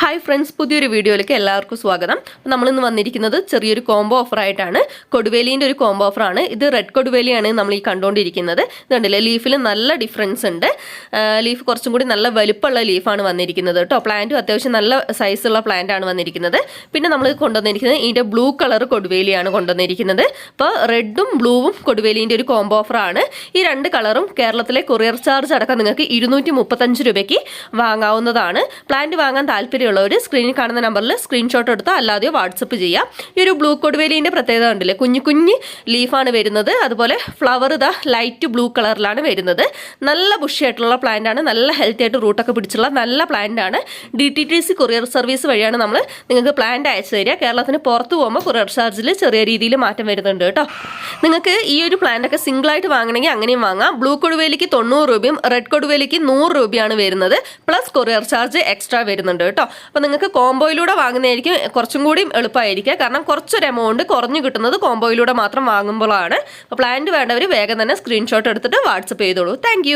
Hi friends പുതിയൊരു വീഡിയോയിലേക്ക് എല്ലാവർക്കും സ്വാഗതം. നമ്മളിന്ന് വന്നിരിക്കുന്നത് ചെറിയൊരു കോംബോ ഓഫർ ആയിട്ടാണ്. കൊടുവേലിന്റെ ഒരു കോംബോ ഓഫറാണ് ഇത് റെഡ് കൊടുവേലിയാണ് നമ്മൾ ഈ കണ്ടുകൊണ്ടിരിക്കുന്നത് ഇതുണ്ടല്ലേ ലീഫിൽ നല്ല ഡിഫറൻസ് ഉണ്ട്. ലീഫ് കുറച്ചും കൂടി നല്ല വലുപ്പമുള്ള ലീഫാണ് വന്നിരിക്കുന്നത് കേട്ടോ. പ്ലാന്റും അത്യാവശ്യം നല്ല സൈസുള്ള ആണ് വന്നിരിക്കുന്നത്. പിന്നെ നമ്മൾ കൊണ്ടുവന്നിരിക്കുന്നത് ഇതിന്റെ ബ്ലൂ കളർ കൊടുവേലിയാണ് കൊണ്ടുവന്നിരിക്കുന്നത്. അപ്പോൾ റെഡും ബ്ലൂവും കൊടുവേലിന്റെ ഒരു കോംബോ ഓഫറാണ് ഈ രണ്ട് കളറും കേരളത്തിലെ കൊറിയർ ചാർജ് അടക്കം നിങ്ങൾക്ക് ഇരുന്നൂറ്റി രൂപയ്ക്ക് വാങ്ങാവുന്നതാണ്. പ്ലാന്റ് വാങ്ങാൻ താല്പര്യമുള്ളവർ സ്ക്രീനിൽ കാണുന്ന നമ്പറിൽ സ്ക്രീൻഷോട്ട് എടുത്ത് അല്ലാതെയോ വാട്സപ്പ് ചെയ്യാം. ഈ ഒരു ബ്ലൂ കൊടുവേലിന്റെ പ്രത്യേകത ഉണ്ടല്ലേ കുഞ്ഞു കുഞ്ഞ് ലീഫാണ് വരുന്നത്. അതുപോലെ ഫ്ലവർ ഇതാ ലൈറ്റ് ബ്ലൂ കളറിലാണ് വരുന്നത്. നല്ല ബുഷിയായിട്ടുള്ള പ്ലാന്റ് ആണ്. നല്ല ഹെൽത്തി ആയിട്ട് റൂട്ടൊക്കെ പിടിച്ചുള്ള നല്ല പ്ലാന്റ് ആണ്. D T T C courier service വഴിയാണ് നമ്മൾ നിങ്ങൾക്ക് പ്ലാന്റ് അയച്ചു തരിക. കേരളത്തിന് പുറത്ത് പോകുമ്പോൾ കൊറിയർ ചാർജിൽ ചെറിയ രീതിയിൽ മാറ്റം വരുന്നുണ്ട് കേട്ടോ. നിങ്ങൾക്ക് ഈ ഒരു പ്ലാന്റൊക്കെ സിംഗിൾ ആയിട്ട് വാങ്ങണമെങ്കിൽ അങ്ങനെയും വാങ്ങാം. ബ്ലൂ കൊടുവേലിക്ക് തൊണ്ണൂറ് രൂപയും റെഡ് കൊടുവേലിക്ക് നൂറ് രൂപയാണ് വരുന്നത്. പ്ലസ് കൊറിയർ ചാർജ് എക്സ്ട്രാ വരുന്നുണ്ട് കേട്ടോ. അപ്പോൾ നിങ്ങൾക്ക് കോംബോയിലൂടെ വാങ്ങുന്നതായിരിക്കും കുറച്ചും കൂടി എളുപ്പമായിരിക്കുക. കാരണം കുറച്ചൊരു എമൗണ്ട് കുറഞ്ഞു കിട്ടുന്നത് കോംബോയിലൂടെ മാത്രം വാങ്ങുമ്പോഴാണ്. അപ്പോൾ പ്ലാന്റ് വേണ്ടവർ വേഗം തന്നെ സ്ക്രീൻഷോട്ട് എടുത്തിട്ട് വാട്സപ്പ് ചെയ്തോളൂ. താങ്ക്